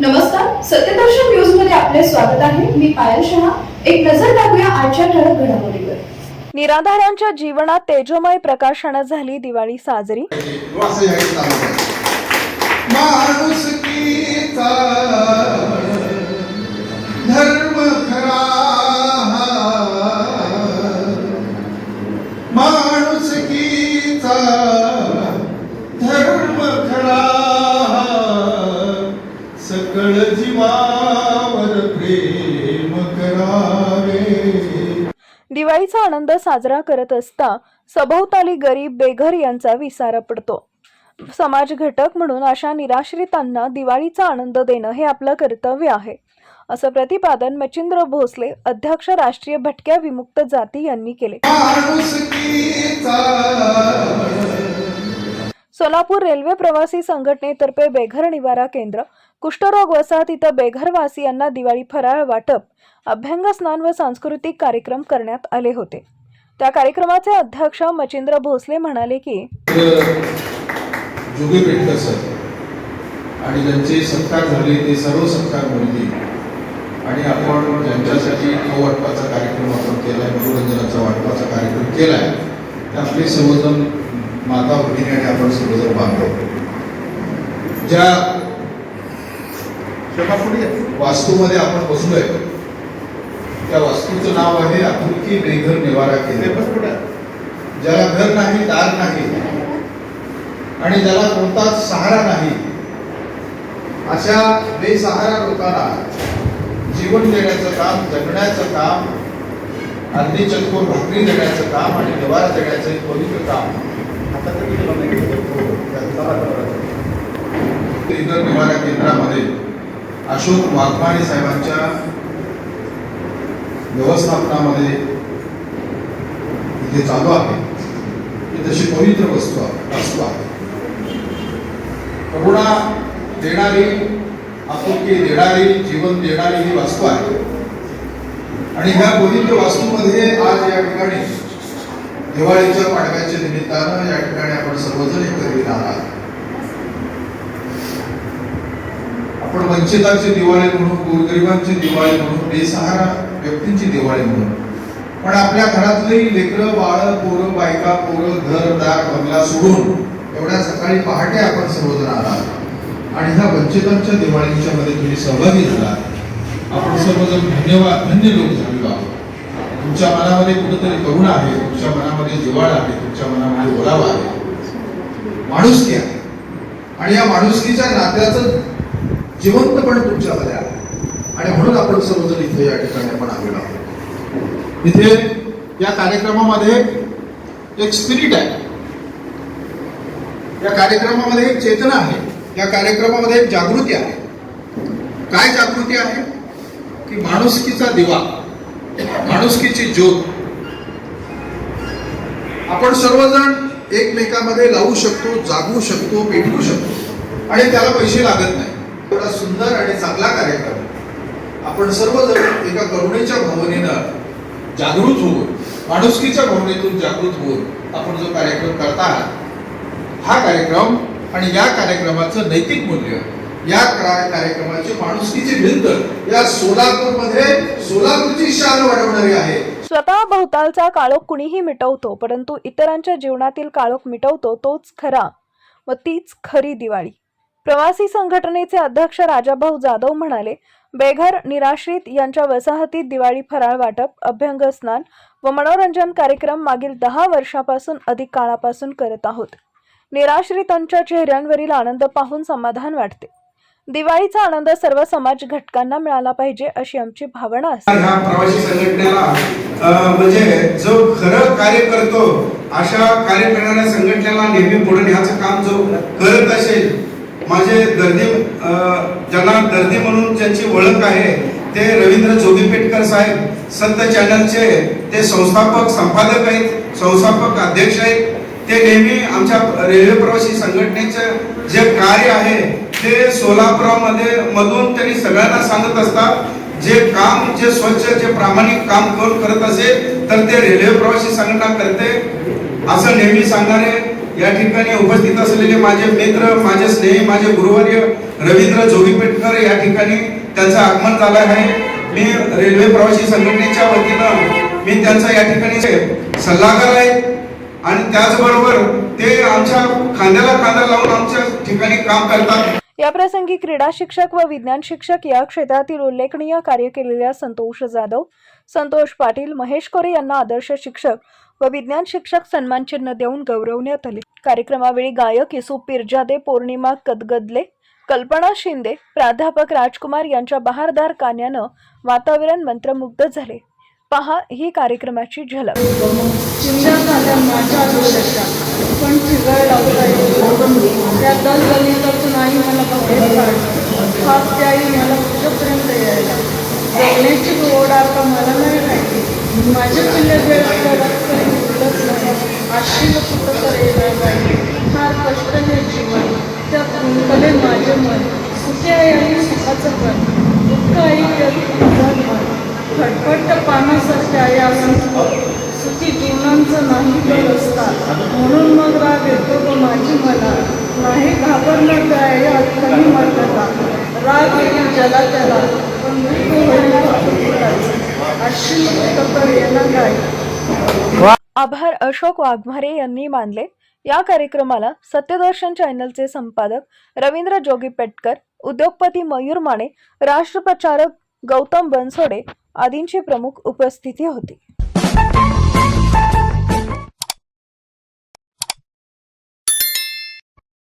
नमस्कार सत्यदर्शन न्यूजमध्ये आपले स्वागत आहे. मी पायल शहा. एक नजर टाकूया आजच्या ठळक घडामोडीवर. निराधारांच्या जीवनात तेजोमय प्रकाशनं झाली दिवाळी साजरी. आनंद साजरा करत असता सभोवताली गरीब बेघर यांचा विसारा पडतो. समाज घटक म्हणून अशा निराश्रितांना दिवाळीचा आनंद देणं हे आपलं कर्तव्य आहे. असं प्रतिपादन मच्छिंद्र भोसले अध्यक्ष राष्ट्रीय भटक्या विमुक्त जाती यांनी केले. सोलापूर रेल्वे प्रवासी संघटनेतर्फे बेघर निवारा केंद्र कुष्ठरोग वसाहत इथं बेघरवासियांना दिवाळी फराळ वाटप अभ्यंग स्नान व सांस्कृतिक कार्यक्रम करण्यात आले होते. त्या कार्यक्रमाचे अध्यक्ष मचिंद्र भोसले म्हणाले की जोगे पेटकर सर आणि ज्यांचे सत्कार झाले ते सर्व सत्कार मिळतील आणि आपण ज्यांच्यासाठी तो वाटपाचा कार्यक्रम आपण केला आहे मनोरंजनाचा वाटपाचा कार्यक्रम केला आहे ते आपले सर्वजण माता भगिनी आणि आपण सर्वजण बांधव. ज्या वास्तूमध्ये आपण बसलोय. त्या वास्तूचं नाव आहे आपुलकी बेघर निवारा केंद्र ज्याला घर नाही दार नाही आणि ज्याला कोणताच सहारा नाही अशा बेसहारा लोकांना जीवन देण्याचं काम जगण्याचं काम अर्धी चतकोर भाकरी देण्याचं काम आणि निवारा देण्याचं एक पवित्र काम. आता तरी निवारा केंद्रामध्ये अशोक वाघमारे साहेबांच्या व्यवस्थापनामध्ये इथे चालू आहे. ही तशी पवित्र वस्तू वस्तू आहे. करुणा देणारी आपुलकी देणारी जीवन देणारी ही वास्तू आहे. आणि ह्या पवित्र वास्तूमध्ये आज या ठिकाणी दिवाळीच्या पाडव्याच्या निमित्तानं या ठिकाणी आपण सर्वजण एकत्रित आहात. आपण वंचितांची दिवाळी म्हणून गोरगरिबांची दिवाळी म्हणून बेसहारा व्यक्तींची दिवाळी म्हणून. पण आपल्या घरातली लेकरं बाळ पोरं बायका पोरं घर दार बंगला सोडून एवढ्या सकाळी पहाटे आपण सर्वजण आलात. आणि ह्या वंचितांच्या दिवाळीच्या मध्ये तुम्ही सहभागी झाला आपण सर्वजण धन्यवाद धन्य लोक झालेलो आहोत. तुमच्या मनामध्ये कुठेतरी करुणा आहे तुमच्या मनामध्ये जिवाळ आहे तुमच्या मनामध्ये ओलावा आहे. माणुसकी आहे. आणि या माणुसकीच्या नात्याचं जिवंतपण तुमच्यामध्ये आहे आणि म्हणून आपण सर्वजण इथे या ठिकाणी आपण आलेलो आहोत. इथे या कार्यक्रमामध्ये एक स्पिरिट आहे. या कार्यक्रमामध्ये एक चेतना आहे. या कार्यक्रमामध्ये एक जागृती आहे. काय जागृती आहे? की माणुसकीचा दिवा माणुसकीची ज्योत. आपण सर्वजण एकमेकामध्ये लावू शकतो जागू शकतो पेटवू शकतो. आणि त्याला पैसे लागत नाही. एवढा सुंदर आणि चांगला कार्यक्रम. आपण सर्वजण एका करुणेच्या भावनेनं जागृत होऊन माणुसकीच्या भावनेतून जागृत होऊन आपण जो कार्यक्रम करता हा कार्यक्रम आणि या कार्यक्रमाचं नैतिक मूल्य या कार्यक्रमाची माणुसकीची भिंत या सोलापूरमध्ये सोलापूरची शान वाढवणारी आहे. स्वतः भोवतालचा काळोख कुणीही मिटवतो परंतु इतरांच्या जीवनातील काळोख मिटवतो तोच खरा व तीच खरी दिवाळी. प्रवासी संघटनेचे अध्यक्ष राजाभाऊ जाधव म्हणाले बेघर निराश्रित यांच्या वसाहतीत दिवाळी फराळ वाटप अभ्यंग स्नान व मनोरंजन कार्यक्रम मागील दहा वर्षापासून अधिक काळापासून करत आहोत. निराश्रितांच्या चेहऱ्यांवरील आनंद पाहून समाधान वाटते. दिवाळीचा आनंद सर्व समाज घटकांना मिळाला पाहिजे अशी आमची भावना असते. ह्या प्रवासी संघटनेला म्हणजे जो खरं कार्य करतो अशा कार्य करणाऱ्या संघटनेला नेहमी पुढे न्यायचं काम जो करत असेल माझे दर्दी ज्यांना दर्दी म्हणून ज्यांची ओळख आहे ते रवींद्र जोगीपेटकर साहेब संत चॅनलचे ते संस्थापक संपादक आहेत संस्थापक अध्यक्ष आहेत. ते नेहमी आमच्या रेल्वे प्रवासी संघटनेचं जे कार्य आहे ते सोलापुरामध्ये मधून त्यांनी सगळ्यांना सांगत असतात जे काम जे स्वच्छ जे प्रामाणिक काम कोण करत असेल तर ते रेल्वे प्रवासी संघटना करते. असं नेहमी सांगणारे या ठिकाणी उपस्थित असलेले माझे मित्र माझे स्नेही माझे गुरुवर्य रवींद्र जोगीपेटकर या ठिकाणी त्यांचं आगमन झालं आहे. मी रेल्वे प्रवासी संघटनेच्या वतीनं मी त्यांचा या ठिकाणी सल्लागार आहे. आणि त्याचबरोबर ते आमच्या खांद्याला खांदा लावून आमच्या ठिकाणी काम करतात. या प्रसंगी क्रीडा शिक्षक व विज्ञान शिक्षक या क्षेत्रातील उल्लेखनीय कार्य केलेल्या संतोष जाधव संतोष पाटील महेश कोरे यांना आदर्श शिक्षक व विज्ञान शिक्षक सन्मान चिन्ह देऊन गौरवण्यात आले. कार्यक्रमावेळी गायक येसू पिरजादे पौर्णिमा कदगदले कल्पना शिंदे प्राध्यापक राजकुमार यांच्या बहारदार कान्यानं वातावरण मंत्रमुग्ध झाले. पहा ही कार्यक्रमाची झलक. पण फिगर त्या दल आई मला बाहेर त्याई मला कुठंपर्यंत यायला जगण्याची ओढ आता मला नाही राहिली. माझ्या पिल्ले वेळ रक्त उडलंच नाही आशील कुठं येणार नाही फार कष्ट हे जीवन त्यात गुंतले माझे मन. सुखे आई आणि सुखाचं पण दुःख आई तुझं मन. खटपट पानासारख्या या सुखी जीवनांचं नाही तो रस्ता. म्हणून मग राग येतो तो माझी मला. नाही घाबरलं त्या या कमी मार्गाला. राग येईल जला त्याला पण मृत्यू होईल फक्त तुलाच. अशी तर येणार नाही आभार अशोक वाघमारे यांनी मानले. या कार्यक्रमाला सत्यदर्शन चॅनलचे संपादक रवींद्र जोगी पेटकर उद्योगपती मयूर माने राष्ट्रप्रचारक गौतम बनसोडे आदींची प्रमुख उपस्थिती होती.